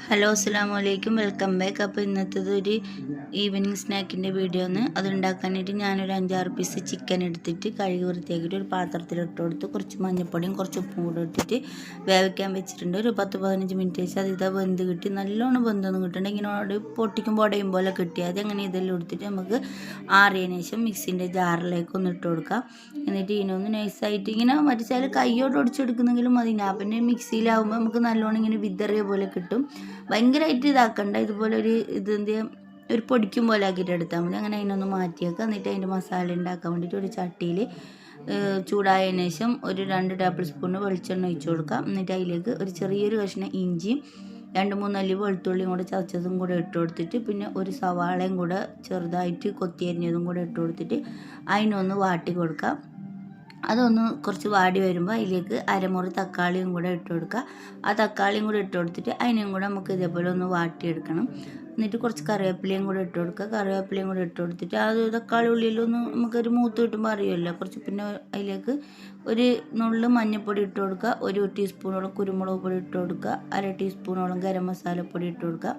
Hello അസ്സാം വലൈക്കും welcome back അപ്പോൾ ഇന്നത്തത് ഒരു ഈവനിങ് സ്നാക്കിന്റെ വീഡിയോ ആണ്. അത് ഉണ്ടാക്കാനായിട്ട് ഞാനൊരു അഞ്ചാറ് പീസ് ചിക്കൻ എടുത്തിട്ട് കഴുകി വൃത്തിയാക്കിയിട്ട് ഒരു പാത്രത്തിൽ ഇട്ട് കൊടുത്ത് കുറച്ച് മഞ്ഞപ്പൊടിയും കുറച്ച് ഉപ്പും കൂടെ ഇട്ടിട്ട് വേവിക്കാൻ വെച്ചിട്ടുണ്ട്. ഒരു പത്ത് പതിനഞ്ച് മിനിറ്റ് വെച്ച് അത് ഇതാ വെന്ത് കിട്ടി. നല്ലോണം വെന്തൊന്നും കിട്ടണ്ട. ഇങ്ങനെ പൊട്ടിക്കുമ്പോൾ ഉടയും പോലെ കിട്ടി. അത് അങ്ങനെ ഇതെല്ലാം എടുത്തിട്ട് നമുക്ക് ആറിയതിന് ശേഷം മിക്സിന്റെ ജാറിലേക്ക് ഒന്ന് ഇട്ട് കൊടുക്കാം. എന്നിട്ട് ഇതിനൊന്ന് നൈസായിട്ട് ഇങ്ങനെ മരിച്ചാൽ കൈയോട് ഒടിച്ചെടുക്കുന്നെങ്കിലും മതി. ഞാൻ പിന്നെ മിക്സിയിലാവുമ്പോൾ നമുക്ക് നല്ലോണം ഇങ്ങനെ വിതറിയ പോലെ കിട്ടും. ഭയങ്കരമായിട്ട് ഇതാക്കണ്ട. ഇതുപോലെ ഒരു ഇത് എന്ത് ഒരു പൊടിക്കും പോലെ ആക്കിയിട്ട് എടുത്താൽ മതി. അങ്ങനെ അതിനൊന്ന് മാറ്റിയേക്കുക എന്നിട്ട് അതിന്റെ മസാല ഉണ്ടാക്കാൻ വേണ്ടിയിട്ട് ഒരു ചട്ടിയിൽ ചൂടായതിനു ശേഷം ഒരു രണ്ട് ടേബിൾ സ്പൂൺ വെളിച്ചെണ്ണ ഒഴിച്ചു കൊടുക്കാം. എന്നിട്ട് അതിലേക്ക് ഒരു ചെറിയൊരു കഷ്ണം ഇഞ്ചിയും രണ്ട് മൂന്ന് അല്ലി വെളുത്തുള്ളിയും കൂടെ ചതച്ചതും കൂടെ ഇട്ട് കൊടുത്തിട്ട് പിന്നെ ഒരു സവാളയും കൂടെ ചെറുതായിട്ട് കൊത്തിയരിഞ്ഞതും കൂടെ ഇട്ട് കൊടുത്തിട്ട് അതിനൊന്ന് വാട്ടി കൊടുക്കാം. അതൊന്ന് കുറച്ച് വാടി വരുമ്പോൾ അതിലേക്ക് അരമുറി തക്കാളിയും കൂടെ ഇട്ട് കൊടുക്കുക. ആ തക്കാളിയും കൂടെ ഇട്ട് കൊടുത്തിട്ട് അതിനെയും കൂടെ നമുക്ക് ഇതേപോലെ ഒന്ന് വാട്ടിയെടുക്കണം. എന്നിട്ട് കുറച്ച് കറിവേപ്പിലയും കൂടെ ഇട്ട് കൊടുക്കുക. കറിവേപ്പിലയും കൂടെ ഇട്ട് കൊടുത്തിട്ട് അത് തക്കാളി ഉള്ളിലൊന്നും നമുക്കൊരു മൂത്ത് കിട്ടുമ്പോൾ അറിയുമല്ലോ. കുറച്ച് പിന്നെ അതിലേക്ക് ഒരു നുള്ളു മഞ്ഞൾപ്പൊടി ഇട്ട് കൊടുക്കുക. ഒരു ടീസ്പൂണോളം കുരുമുളക് പൊടി ഇട്ട് കൊടുക്കുക. അര ടീസ്പൂണോളം ഗരം മസാലപ്പൊടി ഇട്ട് കൊടുക്കുക.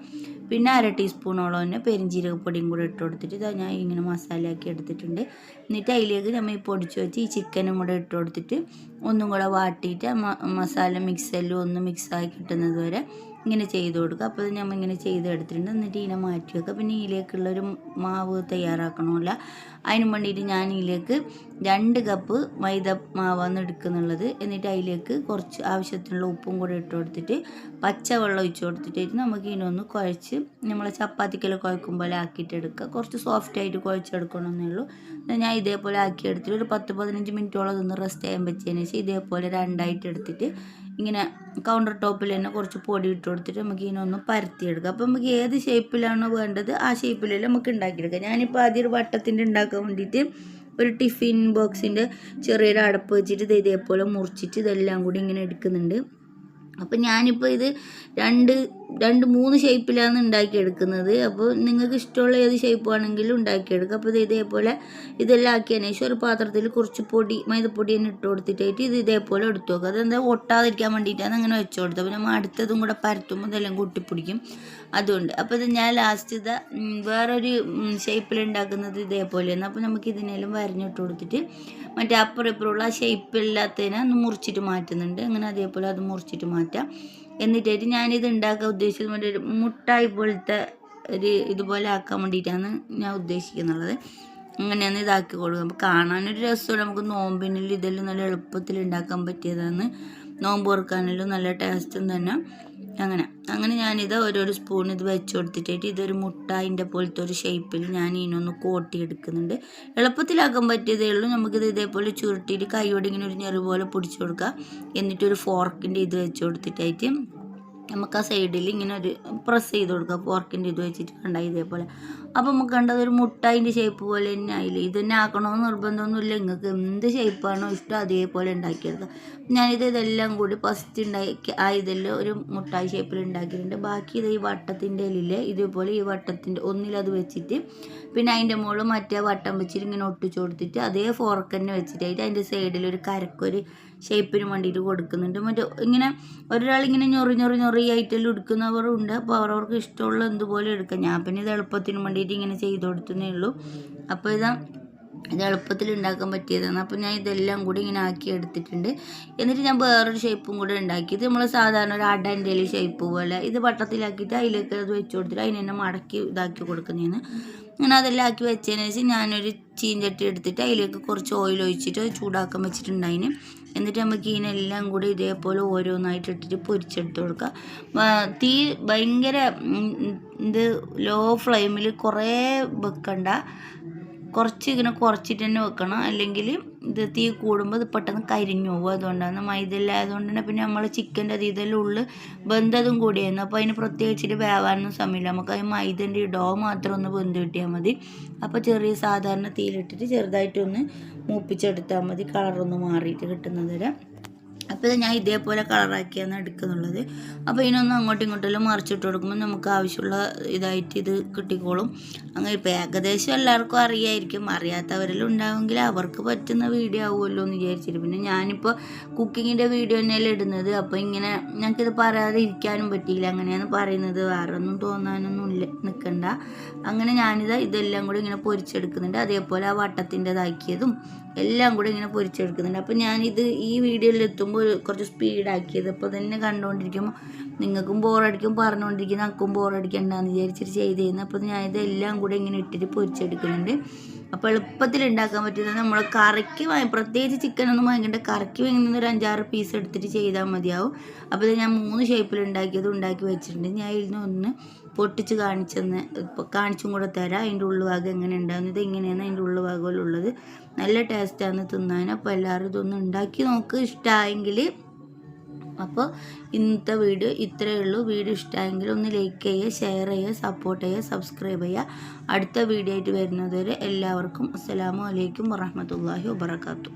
പിന്നെ അര ടീസ്പൂണോളം തന്നെ പെരിഞ്ജീരകപ്പൊടിയും കൂടെ ഇട്ട് കൊടുത്തിട്ട് ഇതാ ഞാൻ ഇങ്ങനെ മസാലയാക്കി എടുത്തിട്ടുണ്ട്. എന്നിട്ട് അതിലേക്ക് നമ്മൾ ഈ പൊടിച്ച് വെച്ച് ഈ ചിക്കനും കൂടെ ഇട്ട് കൊടുത്തിട്ട് ഒന്നും കൂടെ വാട്ടിയിട്ട് മസാല മിക്സെല്ലാം ഒന്ന് മിക്സായി കിട്ടുന്നത് വരെ ഇങ്ങനെ ചെയ്ത് കൊടുക്കുക. അപ്പോൾ നമ്മൾ ഇങ്ങനെ ചെയ്ത് എടുത്തിട്ടുണ്ട്. എന്നിട്ട് ഇതിനെ മാറ്റി വെക്കുക. പിന്നെ ഇതിലേക്കുള്ളൊരു മാവ് തയ്യാറാക്കണമല്ല. അതിന് വേണ്ടിയിട്ട് ഞാൻ ഇതിലേക്ക് രണ്ട് കപ്പ് മൈദ മാവാണ് എടുക്കുന്നുള്ളത്. എന്നിട്ട് അതിലേക്ക് കുറച്ച് ആവശ്യത്തിനുള്ള ഉപ്പും കൂടെ ഇട്ട് കൊടുത്തിട്ട് പച്ചവെള്ളം ഒഴിച്ച് കൊടുത്തിട്ട് നമുക്ക് ഇതിനൊന്ന് കുഴച്ച് നമ്മളെ ചപ്പാത്തിക്കെല്ലാം കുഴക്കും പോലെ ആക്കിയിട്ട് എടുക്കുക. കുറച്ച് സോഫ്റ്റ് ആയിട്ട് കുഴച്ചെടുക്കണമെന്നേ ഉള്ളൂ. ഞാൻ ഇതേപോലെ ആക്കി എടുത്തിട്ട് ഒരു പത്ത് പതിനഞ്ച് മിനിറ്റോളം അതൊന്ന് റെസ്റ്റ് ചെയ്യാൻ പറ്റിയതിനു ശേഷം ഇതേപോലെ രണ്ടായിട്ട് എടുത്തിട്ട് ഇങ്ങനെ കൗണ്ടർ ടോപ്പിൽ തന്നെ കുറച്ച് പൊടി ഇട്ട് കൊടുത്തിട്ട് നമുക്ക് ഇതിനൊന്ന് പരത്തിയെടുക്കാം. അപ്പോൾ നമുക്ക് ഏത് ഷേപ്പിലാണോ വേണ്ടത് ആ ഷേപ്പിലെല്ലാം നമുക്ക് ഉണ്ടാക്കിയെടുക്കാം. ഞാനിപ്പോൾ ആദ്യം ഒരു വട്ടത്തിന്റെ ഉണ്ടാക്കാൻ വേണ്ടിയിട്ട് ഒരു ടിഫിൻ ബോക്സിന്റെ ചെറിയൊരു അടപ്പ് വെച്ചിട്ട് ഇത് ഇതേപോലെ മുറിച്ചിട്ട് ഇതെല്ലാം കൂടി ഇങ്ങനെ എടുക്കുന്നുണ്ട്. അപ്പം ഞാനിപ്പോൾ ഇത് രണ്ട് രണ്ട് മൂന്ന് ഷേപ്പിലാണ് ഉണ്ടാക്കിയെടുക്കുന്നത്. അപ്പോൾ നിങ്ങൾക്ക് ഇഷ്ടമുള്ള ഏത് ഷേപ്പ് ആണെങ്കിലും ഉണ്ടാക്കിയെടുക്കുക അപ്പോൾ ഇത് ഇതേപോലെ ഇതെല്ലാം ആക്കിയതിന് ശേഷം ഒരു പാത്രത്തിൽ കുറച്ച് പൊടി മൈദപ്പൊടി തന്നെ ഇട്ട് കൊടുത്തിട്ടായിട്ട് ഇത് ഇതേപോലെ എടുത്തു വെക്കുക. അതെന്താ ഒട്ടാതിരിക്കാൻ വേണ്ടിയിട്ടാണ് അങ്ങനെ വെച്ചു കൊടുത്തത്. അപ്പോൾ നമ്മൾ അടുത്തതും കൂടെ പരത്തുമ്പോൾ ഇതെല്ലാം കൂട്ടിപ്പിടിക്കും. അതുകൊണ്ട് അപ്പോൾ ഇത് ഞാൻ ലാസ്റ്റ് ഇത് വേറൊരു ഷേപ്പിൽ ഉണ്ടാക്കുന്നത് ഇതേപോലെയാണ്. അപ്പോൾ നമുക്ക് ഇതിനെല്ലാം വരഞ്ഞിട്ട് കൊടുത്തിട്ട് മറ്റേ അപ്പുറം ഇപ്പുറമുള്ള ആ ഷേപ്പില്ലാത്തതിനെ ഒന്ന് മുറിച്ചിട്ട് മാറ്റുന്നുണ്ട്. അങ്ങനെ അതേപോലെ അത് മുറിച്ചിട്ട് മാറ്റാം. എന്നിട്ടായിട്ട് ഞാനിത് ഉണ്ടാക്കാൻ ഉദ്ദേശിച്ചത് കൊണ്ട് ഒരു മുട്ടായി പോലത്തെ ഒരു ഇതുപോലെ ആക്കാൻ വേണ്ടിയിട്ടാണ് ഞാൻ ഉദ്ദേശിക്കുന്നുള്ളത് അങ്ങനെയാണ് ഇതാക്കി കൊടുക്കുക അപ്പോൾ കാണാനൊരു രസമാണ്. നമുക്ക് നോമ്പിനിൽ ഇതെല്ലാം നല്ല എളുപ്പത്തിൽ ഉണ്ടാക്കാൻ പറ്റിയതാണ്. നോമ്പ് തുറക്കാനെല്ലാം നല്ല ടേസ്റ്റും തന്നെ. അങ്ങനെ അങ്ങനെ ഞാനിത് ഓരോരോ സ്പൂൺ ഇത് വെച്ച് കൊടുത്തിട്ടായിട്ട് ഇതൊരു മുട്ടായിന്റെ പോലത്തെ ഒരു ഷേപ്പിൽ ഞാൻ ഇതിനൊന്ന് കോട്ടി എടുക്കുന്നുണ്ട് എളുപ്പത്തിലാക്കാൻ പറ്റിയതേ ഉള്ളൂ. നമുക്കിത് ഇതേപോലെ ചുരുട്ടിയിട്ട് കൈയോടെ ഇങ്ങനെ ഒരു ഞെറു പോലെ പിടിച്ചു കൊടുക്കുക എന്നിട്ടൊരു ഫോർക്കിന്റെ ഇത് വെച്ച് കൊടുത്തിട്ടായിട്ട് നമുക്ക് ആ സൈഡിൽ ഇങ്ങനെ ഒരു പ്രസ് ചെയ്ത് കൊടുക്കുക ഫോർക്കിന്റെ ഇത് വെച്ചിട്ട് കണ്ട ഇതേപോലെ അപ്പോൾ നമുക്ക് കണ്ടത് ഒരു മുട്ടായിന്റെ ഷേപ്പ് പോലെ തന്നെ ആയില്ലേ? ഇത് തന്നെ ആക്കണമെന്ന് നിർബന്ധമൊന്നുമില്ല. നിങ്ങൾക്ക് എന്ത് ഷേപ്പാണോ ഇഷ്ടം അതേപോലെ ഉണ്ടാക്കിയെടുക്കുക ഞാനിത് ഇതെല്ലാം കൂടി ഫസ്റ്റ് ഉണ്ടാക്കി ആ ഇതെല്ലാം ഒരു മുട്ടായി ഷേപ്പിൽ ഉണ്ടാക്കിയിട്ടുണ്ട് ബാക്കി ഇത് ഈ വട്ടത്തിന്റെ ഇല്ലേ ഇതുപോലെ ഈ വട്ടത്തിന്റെ ഒന്നിലത് വെച്ചിട്ട് പിന്നെ അതിന്റെ മുകളിൽ മറ്റേ വട്ടം വെച്ചിട്ട് ഇങ്ങനെ ഒട്ടിച്ചു കൊടുത്തിട്ട് അതേ ഫോർക്ക് തന്നെ വെച്ചിട്ടായിട്ട് അതിന്റെ സൈഡിൽ ഒരു കരക്കൊരു ഷേപ്പിന് വേണ്ടിയിട്ട് കൊടുക്കുന്നുണ്ട്. മറ്റേ ഇങ്ങനെ ഒരാളിങ്ങനെ ഞൊറി ഞൊറി ഞൊറി ആയിട്ടെല്ലാം എടുക്കുന്നവരുണ്ട് അപ്പോൾ അവരവർക്ക് ഇഷ്ടമുള്ള എന്തുപോലെ എടുക്കാം. ഞാൻ പിന്നെ ഇത് എളുപ്പത്തിന് വേണ്ടിയിട്ട് ഇങ്ങനെ ചെയ്ത് കൊടുത്തേ ഉള്ളൂ. അപ്പോൾ ഇതാ ഇത് എളുപ്പത്തിൽ ഉണ്ടാക്കാൻ പറ്റിയതാണ്. അപ്പോൾ ഞാൻ ഇതെല്ലാം കൂടി ഇങ്ങനെ ആക്കി എടുത്തിട്ടുണ്ട്. എന്നിട്ട് ഞാൻ വേറൊരു ഷേപ്പും കൂടെ ഉണ്ടാക്കി. ഇത് നമ്മൾ സാധാരണ ഒരു അടന്റെ ഷേപ്പ് പോലെ ഇത് വട്ടത്തിലാക്കിയിട്ട് അതിലേക്ക് അത് വെച്ച് കൊടുത്തിട്ട് അതിന് തന്നെ മടക്കി ഇതാക്കി കൊടുക്കുന്നതാണ്. അങ്ങനെ അതെല്ലാം ആക്കി വെച്ചതിന് ശേഷം ഞാനൊരു ചീഞ്ചട്ടി എടുത്തിട്ട് അതിലേക്ക് കുറച്ച് ഓയിൽ ഒഴിച്ചിട്ട് ചൂടാക്കാൻ വെച്ചിട്ടുണ്ടായിന്. എന്നിട്ട് നമുക്ക് ഇതിനെല്ലാം കൂടി ഇതേപോലെ ഓരോന്നായിട്ട് ഇട്ടിട്ട് പൊരിച്ചെടുത്ത് കൊടുക്കുക. തീ ഭയങ്കര ഇത് ലോ ഫ്ലെയിമിൽ കുറേ വെക്കണ്ട. കുറച്ച് ഇങ്ങനെ കുറച്ചിട്ട് തന്നെ വെക്കണം. അല്ലെങ്കിൽ ഇത് തീ കൂടുമ്പോൾ ഇത് പെട്ടെന്ന് കരിഞ്ഞു പോകും. അതുകൊണ്ടാണ് മൈദല്ല ആയതുകൊണ്ട് തന്നെ പിന്നെ നമ്മൾ ചിക്കന്റെ അത് ഇതെല്ലാം ഉള്ളിൽ ബന്ധതും കൂടിയായിരുന്നു. അപ്പോൾ അതിന് പ്രത്യേകിച്ചിട്ട് വേവാനൊന്നും സമയമില്ല. നമുക്ക് അത് മൈദന്റെ ഡോ മാത്രം ഒന്ന് ബന്ധു കിട്ടിയാൽ മതി. അപ്പോൾ ചെറിയ സാധാരണ തീയിലിട്ടിട്ട് ചെറുതായിട്ടൊന്ന് മൂപ്പിച്ചെടുത്താൽ മതി. കളറൊന്ന് മാറിയിട്ട് കിട്ടുന്നത് വരെ അപ്പോൾ ഞാൻ ഇതേപോലെ കളറാക്കിയാണ് എടുക്കുന്നുള്ളത്. അപ്പോൾ ഇതിനൊന്ന് അങ്ങോട്ടും ഇങ്ങോട്ടെല്ലാം മറിച്ചിട്ട് കൊടുക്കുമ്പോൾ നമുക്ക് ആവശ്യമുള്ള ഇതായിട്ട് ഇത് കിട്ടിക്കോളും. അങ്ങനെ ഇപ്പോൾ ഏകദേശം എല്ലാവർക്കും അറിയായിരിക്കും. അറിയാത്തവരെല്ലാം ഉണ്ടാവുമെങ്കിൽ അവർക്ക് പറ്റുന്ന വീഡിയോ ആവുമല്ലോ എന്ന് വിചാരിച്ചിട്ട്. പിന്നെ ഞാനിപ്പോൾ കുക്കിങ്ങിന്റെ വീഡിയോ തന്നെയല്ലേ ഇടുന്നത്. അപ്പോൾ ഇങ്ങനെ ഞങ്ങൾക്കിത് പറയാതെ ഇരിക്കാനും പറ്റിയില്ല. അങ്ങനെയാണ് പറയുന്നത്. വേറെ ഒന്നും തോന്നാനൊന്നും ഇല്ല നിൽക്കണ്ട. അങ്ങനെ ഞാനിത് ഇതെല്ലാം കൂടി ഇങ്ങനെ പൊരിച്ചെടുക്കുന്നുണ്ട്. അതേപോലെ ആ വട്ടത്തിന്റെതാക്കിയതും എല്ലാം കൂടി ഇങ്ങനെ പൊരിച്ചെടുക്കുന്നുണ്ട്. അപ്പോൾ ഞാനിത് ഈ വീഡിയോയിൽ എത്തുമ്പോൾ കുറച്ച് സ്പീഡാക്കിയത് അപ്പോൾ തന്നെ കണ്ടുകൊണ്ടിരിക്കുമ്പോൾ നിങ്ങൾക്കും ബോറടിക്കും പറഞ്ഞുകൊണ്ടിരിക്കും നമുക്കും ബോറടിക്കണ്ടെന്ന് വിചാരിച്ചിട്ട് ചെയ്തു തരുന്നു അപ്പോൾ ഞാൻ ഇതെല്ലാം കൂടി ഇങ്ങനെ ഇട്ടിട്ട് പൊരിച്ചെടുക്കുന്നുണ്ട്. അപ്പോൾ എളുപ്പത്തിൽ ഉണ്ടാക്കാൻ പറ്റുന്നത് നമ്മൾ കറിക്ക് വാങ്ങി പ്രത്യേകിച്ച് ചിക്കൻ ഒന്നും വാങ്ങിക്കേണ്ട. കറിക്ക് വാങ്ങുന്ന ഒരു അഞ്ചാറ് പീസ് എടുത്തിട്ട് ചെയ്താൽ മതിയാവും. അപ്പോൾ ഇത് ഞാൻ മൂന്ന് ഷേപ്പിൽ ഉണ്ടാക്കിയത് ഉണ്ടാക്കി വെച്ചിട്ടുണ്ട്. ഞാൻ ഇതിന് ഒന്ന് പൊട്ടിച്ച് കാണിച്ചെന്ന് കാണിച്ചും കൂടെ തരാം. അതിന്റെ ഉള്ളുഭാഗം എങ്ങനെ ഉണ്ടാകുന്നു ഇത് ഇങ്ങനെയാണ് അതിന്റെ ഉള്ളുഭാഗമുള്ളത് നല്ല ടേസ്റ്റാണ് തിന്നാൻ. അപ്പോൾ എല്ലാവരും ഇതൊന്ന് ഉണ്ടാക്കി നോക്ക്. ഇഷ്ടമായെങ്കിൽ അപ്പോൾ ഇന്നത്തെ വീഡിയോ ഇത്രയേ ഉള്ളൂ. വീഡിയോ ഇഷ്ടമായെങ്കിൽ ഒന്ന് ലൈക്ക് ചെയ്യുക ഷെയർ ചെയ്യുക സപ്പോർട്ട് ചെയ്യുക സബ്സ്ക്രൈബ് ചെയ്യുക. അടുത്ത വീഡിയോ ആയിട്ട് വരുന്നതുവരെ എല്ലാവർക്കും അസ്സലാമു അലൈക്കും വറഹമത്തല്ലാഹി വബർക്കാത്തു